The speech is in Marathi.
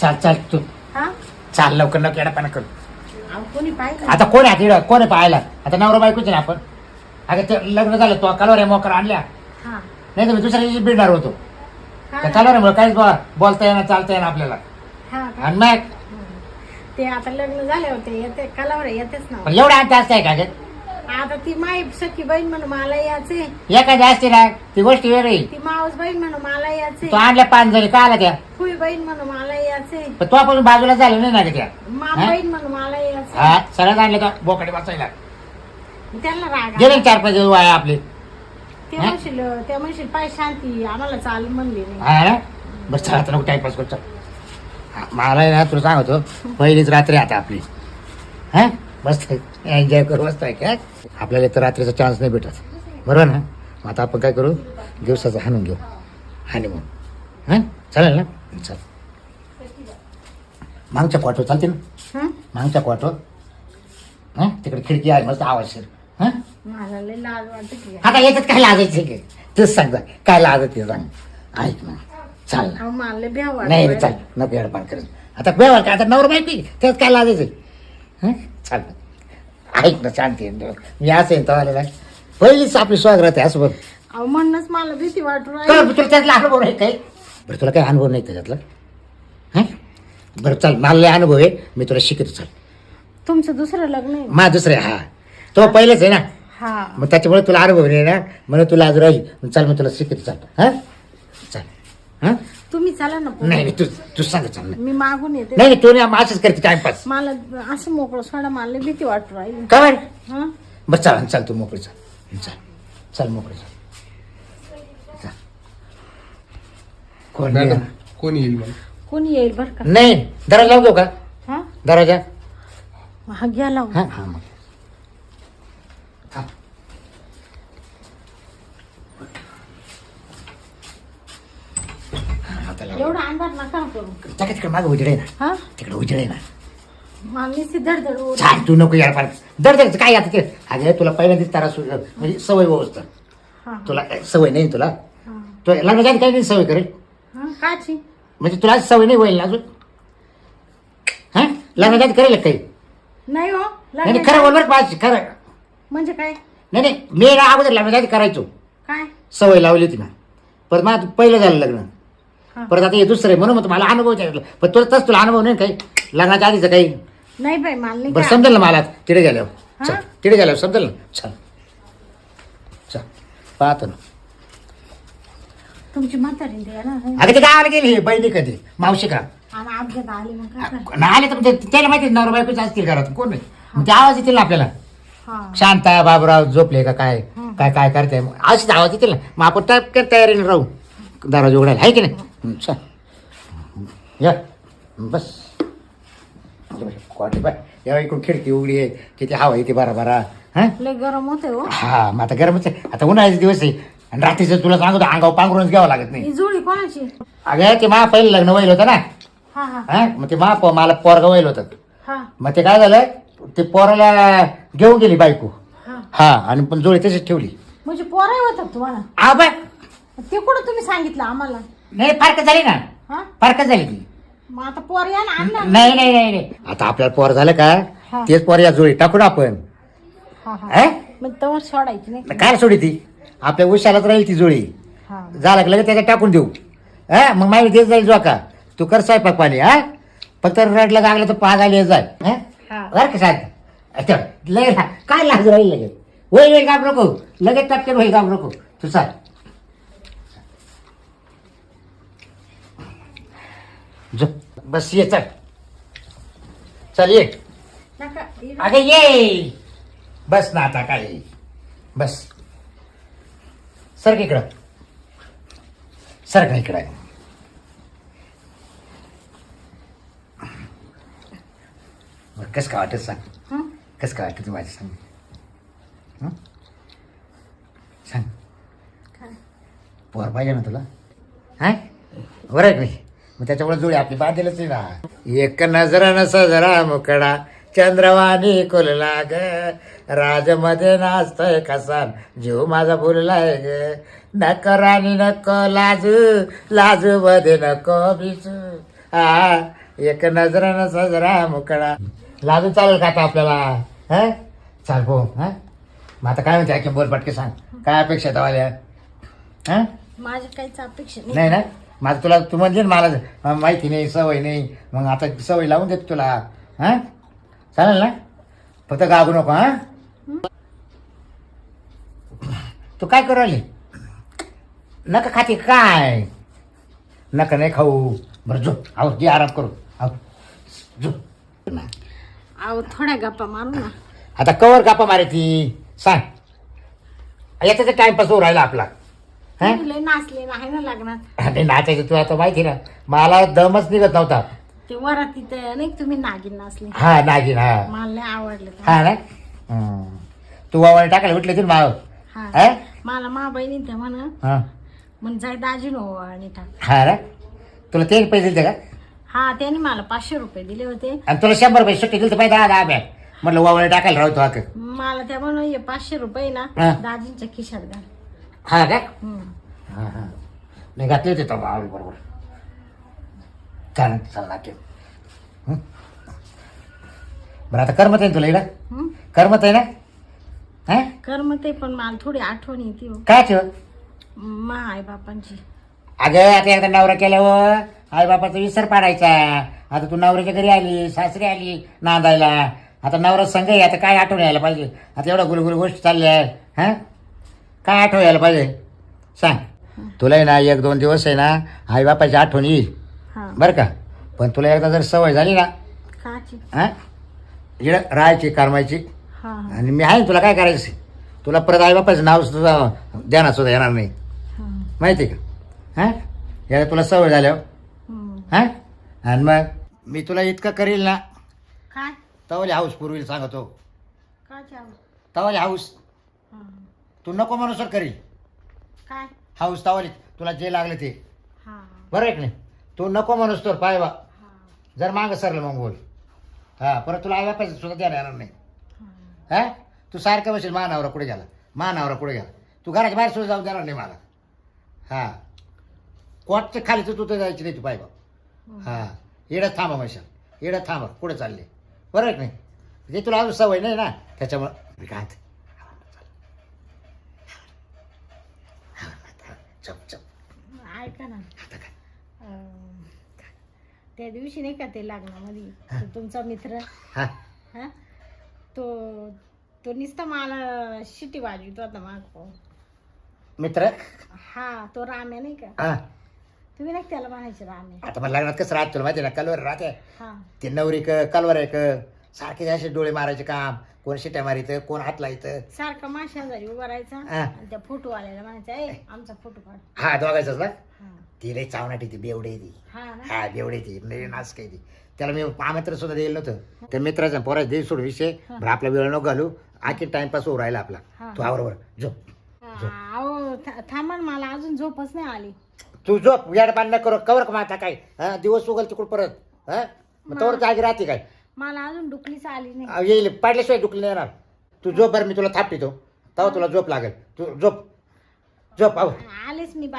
चाल चाल तू. हा? चाल लवकर नको येडापाना करू. अहो, कोणी पाहिजे आता कोण आहे तिकडं? कोण आहे पाहायला? आता नवरा बायकोच ना आपण. अगं ते लग्न झालं तो कलवर आहे मोकर आणल्या. हा. नाही तर मी दुसऱ्या दिवशी बिडणार होतो. हा. त्या कलवऱ्यामुळे काहीच बो- बोलता येणार चालता येणार आपल्याला. हा. का? आणि मग? ते आता लग्न झाले होते येते कलावर येतेच ना. पण एवढं आणता असताय का ग? आता ती माई सखी बहीण म्हणून मला याचे एखादी असते ना ती गोष्ट वेगळी. ती मावस बहीण म्हणून मला याचे तो आणल्या पाच जणी का आला त्या? फुई बहीण म्हणून मला याचे पण तो आपण बाजूला झालं नाही ना ग त्या हा? बहीण म्हणून मला याचे हा सगळ्यात आणले का बोकडे वाचायला त्यांना राग गेले आला. चार पाच दिवस वाया आपले. ते हा? म्हणशील ते म्हणशील पाय शांती आम्हाला चाल म्हणली नाही हा ना? बस चला आता नको टाइमपास करतो मला आहे ना तुला सांगतो पहिलीच रात्री आता आपली. हा? मस्त एन्जॉय करू मस्त आहे काय? आपल्याला तर रात्रीचा चान्स नाही भेटत. बरोबर ना? मग आता आपण काय करू? दिवसाचं हाणून घेऊ. हानी मग हां? चालेल ना? चल. मागच्या क्वाटो चालते ना? मागच्या क्वाटो हां? तिकडे खिडकी आहे मस्त आवाज शिर हां? मला लय लाज वाटत की. आता याच्यात काय लाजायचं की? तूच सांग जा, काय लाजत ते सांग. ऐक ना. चाल ना. अहो मला लय भ्याव नाही रे चाल. नको येडपान करत आता व्यवहार का आता नवर माहिती त्यात काय लाजायचं हं? चाल ऐक ना शांती आहे. मी असं आहे तवाला पहिलीच आपली स्वागत आहे असं बघ. अहो म्हणूनच मला भीती वाटू काय राहिली तुला त्यातला अनुभव नाही काय बरं तुला काही अनुभव नाही त्याच्यातला हं? बरं चाल मला लय अनुभव आहे. मी तुला शिकतो चाल. तुमचं दुसरं लग्न आहे? मा दुसरे हा. तो पहिलेच आहे ना? हा. मग त्याच्यामुळे तुला अनुभव नाही ना? म्हणून तुला आज राहील मग चाल मी तुला शिकतो चाल. हां? चाल. हां? तुम्ही चला ना पुढे. नाही नाही तू तू सांग चाल नाही. मी मागून येते. नाही तू नाही असंच करते टाइमपास मला असं मोकळं सोडा मला भीती वाटू राहिली. काय बरं हा? बस चाल चाल तू मोकळी चाल. चाल. चाल मोकळी चाल. चाल. कोण मॅडम येईल? कोण येईल मला कोणी येईल बर का? नाही दरवाजा लावून देऊ का? हा? दरवाजा? हा घ्या लावून. हा हा मग. हा. एवढा नका करू. टाका तिकडे मागं उजेड आहे ना. हा? तिकडे उजेड आहे ना. छान तू नको यार फार. दर दर काय आता ते? अगं तुला पहिल्यांदाच तारा म्हणजे सवय व्यवस्था हा तुला काय सवय नाही तुला? हा. तो लग्नाच्या आधी काही नाही सवय करेल? हा काची? म्हणजे तुला सवय नाही होईल ना अजून? हा? लग्नाच्या आधी करेल का काही? नाही हो नाही नाही, लग्नाच्या- खरं बोल बरं पाच खरं. म्हणजे काय? नाही नाही मी ना अगोदर लग्नाच्या आधी करायचो. काय? सवय लावली होती ना. परत मला पहिलं झालं लग्न. परत आता हे दुसरं आहे म्हणून मग मला अनुभव पण तुला तसं तुला अनुभव नाही काही? लग्नाच्या आधीचं काही? नाही बाई मला नाही बरं. समजेल ना मला? तिथे गेल्यावर? चल तिथे गेल्यावर समजेल ना? चल. चल पाहतो ना. तुमची म्हातारी द्या ना. अगं ते गावाला गेली ही बहिणी कधी? मावशी का? आणि अपघात आले मग काय करा? नाही आले तर ते- त्याला माहिती नवरा बायकोच असतील घरात. कोण नाही? मग ते आवाज येतील ना आपल्याला? हा. शांता बाबराव झोपले का काय. काय काय करते अशीच आवाज येतील ना? मग आपण टपक्यात तयारीने राहू. दरवाजा उघडायला. आहे की नाही? चल. या. बस. क्वाटी पाय या इकडून खिडकी उघडी आहे किती हवा येते बारा बारा हा? लय गरम होते हो. हा मग आता गरमच आहे. आता उन्हाळ्याचे दिवस आहे. आणि रात्रीचं तुला सांगतो अंगावर पांघरूनच घ्यावं लागत नाही. ही जुळी कोणाची? अगं ते मा पहिलं लग्न व्हायला होतं ना? हा हा. हा? मग ते मा प- मला पोरगा व्हायला होतं. हा. मग ते काय झालं? ते पोराला घेऊन गेली बायको. हा. हा आणि पण जोडी तशीच ठेवली. म्हणजे पोराय होतात तुम्हाला? आ बाय ते कुठं तुम्ही सांगितलं आम्हाला? नाही फारकत झाली ना. हा? फारकत झाली ती. मग आता पोर या ना आणला? नाही नाही नाही नाही. आता आपल्याला पोर झालं का? हा. तेच पोर या जोडी टाकू ना आपण. हा हा. हा? मग तवर सोडायची नाही काय सोडी ती? आपल्या उशालाच राहील ती जोडी. हा. झालं का लगेच त्याच्यात टाकून देऊ. हा मग माहिती तेच जाईल जोका. तू कर स्वयंपाक पाणी हा फक्त रडलं गागलं तर पाग आले जाय. हा हा. बरं का साहेब? अच्छा लगेच हा. काय लाज राहील लगेच? होईल होईल काम नको. लगेच टपकेन होईल काम नको. तू चाल जो. बस ये चल. चल ये. नका अगं ये. बस ना आता काय? बस. सर इकडं. सर का इकडं बरं कसं काय वाटत सांग? हं? कसं काय वाटत माझं सांग? हं? सांग. काय? पोर पाहिजे ना तुला? हा? बरं की नाही? मग त्याच्यामुळे जुळी आपली बांधेलच आहे ना. एक नजर सजरा मुकडा चंद्रवाणी कोलला ग राजमध्ये नाचतोय कसान जीव माझा बोललाय ग. नको राणी नको लाजू लाजू मध्ये नको बिजू हा एक नजरानं सजरा मुकडा. लाजून चालेल का आता आपल्याला? हा? चाल पो हा? मग आता काय म्हणते ऐक बोल पटके सांग. काय अपेक्षा तवाल्या? हा? माझ्या काहीच अपेक्षा नाही. नाही ना? माझं तुला तू म्हणजे मला माहिती नाही सवय नाही मग आता सवय लावून देतो तुला. हा? चालेल ना? फक्त गागू नको हा? तू काय करू राहिली? नका खाते काय? नका नाही खाऊ. बरं झोप. आहो जे आराम करू. आहो. झोप. अहो थोड्या गप्पा मारू ना. आता कवर कापा मारे ती सांग. याचा टाइमपास होऊ राहिला आपला. हा? लय नाचले नाही ना लग्नात. आणि नाचायचं तू आता माहिती ना मला दमच निघत नव्हता. ते वरात तिथे नाही का तुम्ही नागिन नाचले? हा नागिन हा. मला लय आवडले ते. हा ना? हम्म. तू वावळ टाकायला उठले तू माव. हा. हा? मला मा बहिणी ते म्हणा हा. जाय दाजी नो आणि टाक. हा ना? तुला ते पैसे दिले का? हा त्यांनी मला पाचशे रुपये दिले होते. आणि तुला शंभर रुपये सुट्टी दिली तर पाहिजे दहा दहा बॅग. म्हटलं वावळ टाकायला राहतो हा का? मला त्या म्हणून हे पाचशे रुपये ना हा. दाजींच्या खिशात घाल. हा का हम्म. हा हा. नाही घातले होते तो बावळी बरोबर. काय चालला की बरं आता करमत आहे ना तुला इकडं? हम्म. करमत आहे ना? हा? कर मग ते पण मला थोडी आठवण येते हो. काय ठेव मा आई बापांची अगं आता एकदा नवरा केल्यावर आई बापाचा विसर पाडायचा. आता तू नवऱ्याच्या घरी आली सासरी आली नांदायला. आता नवरा संघ आहे आता काय आठवण यायला पाहिजे? आता एवढा गुलगुल गोष्टी चालल्या. आहे हा? काय आठवण यायला पाहिजे? सांग. तुला ना एक दोन दिवस आहे ना आई बापाची आठवण येईल. हा. बरं का? पण तुला एकदा जर सवय झाली ना काची? हा? इकडं राहायची करमायची हा हा. आणि मी आहे ना, तुला काय करायचं तुला परत आई बापाचं नाव सुद्धा ध्यानात सुद्धा येणार नाही. हा. माहिती आहे का? हां? याला तुला सवय झाल्यावर. हम्म. हां? आणि मग मी तुला इतकं करील ना काय? तवाले हाऊस पूर्वी सांगतो. काय चाव तवाले हाऊस. हा. तू नको म्हणून सर करील काय? हाऊस तवाले तुला जे लागले ते. हा. बरं आहे की नाही? तू नको म्हणूस तर पाय बा. हा. जर मागं सरलं मग बोल. हां परत तुला आई बापाचं सुद्धा ध्यान येणार नाही. हा. हा? तू सारखं बसेल मानावरा कुठे गेला? मानावरा कुठे गेला? तू घराच्या बाहेर सुद्धा जाऊ देणार नाही मला. हा. कोटच्या खाली तर तू तर जायची नाही तू पाय बा. हा. येडत थांबा मैशा येडत थांबा. पुढे चालले? बरं आहे की नाही? जे तुला अजून सवय नाही ना त्याच्यामुळं मी काय म्हणते? चप चप. ऐका ना. आता काय? अं, त्या दिवशी नाही का ते लग्नामध्ये? तो तुमचा मित्र? हा. हा? तो तो नुसता मला शिटी वाजवित होता माग. मित्र? हा तो राम्या नाही का? हा. तुम्ही नाही का त्याला म्हणायचे राम्या? आता मला लग्नात कसं राहत तुला माहिती आहे ना? कलवर राहते. हा. ते नवरी क कलवर आहे क सारखे असे डोळे मारायचे काम. कोण शिट्या मारितं कोण हात लायचं सारखा मा शेजारी उभा राहायचा हा. आणि त्या फोटो आलेला म्हणायचा ए आमचा फोटो काढ. हा दोघायचंच ना? हा. ती लई चावनाटी ती बेवडे ती. हा ना? हा बेवडे ती. लई नाच काय ती. त्याला मी आमंत्रण सुद्धा दिलं नव्हतं. त्या मित्राचा पोराचा दे सोड विषय. बरं आपला वेळ नको घालू. आखी टाइमपास होऊ राहिला आपला. हा. तू आवरोबर झोप. अहो था- थांबा ना, मला अजून झोपच नाही आली. तू झोप. याड न करू. कवर का माता काय? हा दिवस उगल तिकडं परत. हा? मग? तवर जागी राहते काय? मला अजून डुकलीच आली नाही. अहो, येईल. पाडल्याशिवाय दुखली नाही येणार. तू झोप बरं मी तुला थापटितो तेव्हा तुला झोप लागेल. तू झोप. झोप आव आलेच मी बात